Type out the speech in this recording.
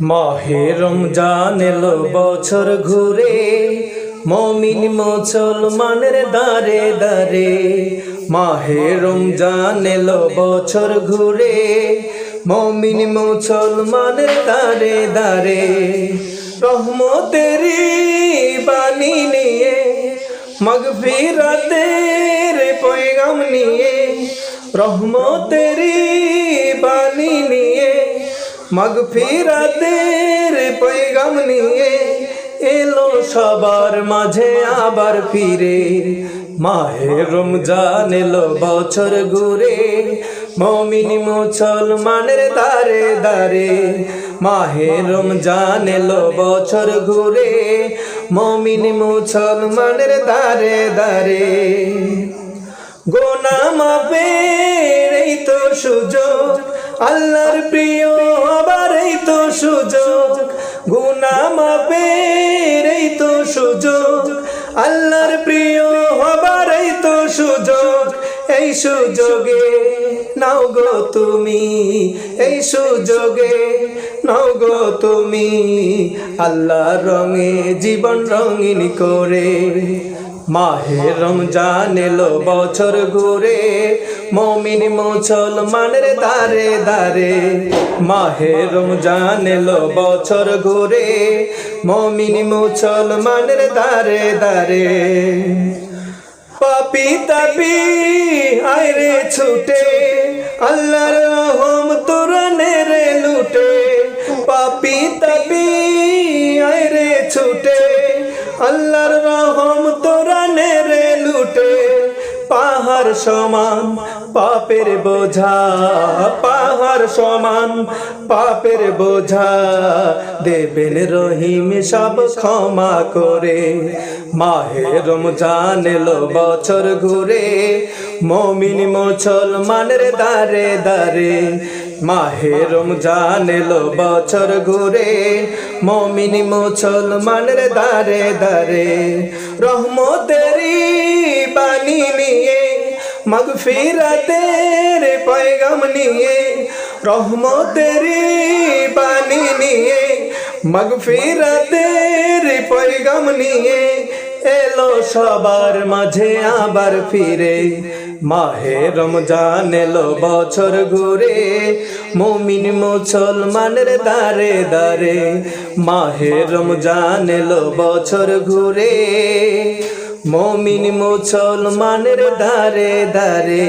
মাহে রমজান এলো বছর ঘুরে, মমিন মুসলমানের দারে দারে মাহে রমজান এলো বছর ঘুরে, মমিন মুসলমানের দারে দারে রহমতেরি বাণী নিয়ে, মগফিরাতের পয়গাম নিয়ে রহমতেরি মগফিরাতের পৈগাম নিয়ে এলো সবার মাঝে আবার ফিরে। মাহে রমজান এলো বছর ঘুরে, মমিন মুসলমানের দারে দারে মাহে রমজান এলো বছর ঘুরে, মমিন মুসলমানের দারে দারে গোনা মাপের এই তো সুযোগ, আল্লাহর প্রিয় তো সুযোগ, গুনা মাপের এই তো সুযোগ, আল্লাহর প্রিয় হবার এই তো সুযোগ, এই সুযোগে নাও গো তুমি, এই সুযোগে নাও গো তুমি আল্লাহ রঙে জীবন রঙিন করে। মাহে রমজান এলো বছর ঘুরে, মমিন মুসলমানের দারে দারে মাহে রমজান এলো বছর ঘুরে, মমিন মুসলমানের দারে দারে পাপি তাপি আইরে ছুটে, আল্লাহর রহম রে লুটে। পাপি আল্লাহর রহম তোরানে রে লুটে, পাহাড় সমান পাপের বোঝা, পাহাড় সমান পাপের বোঝা। দেবেন রহিম সব ক্ষমা করে, মাহে রমজান এলো বছর ঘুরে, মমিন মুসলমানের দারে দারে মাহে রমজান এলো, বছর ঘুরে। মমিন মুসলমানের দারে দারে রহমতেরি বাণী নিয়ে, মগফিরাতের পয়গাম নিয়ে রহমতেরি বাণী নিয়ে, মগফিরাতের পয়গাম নিয়ে এলো সবার মাঝে আবার ফিরে। মাহে রমজান এলো বছর ঘুরে। মুমিন মুসলমানের দারে দারে মাহে রমজান এলো বছর ঘুরে। মমিন মুসলমানের দারে দারে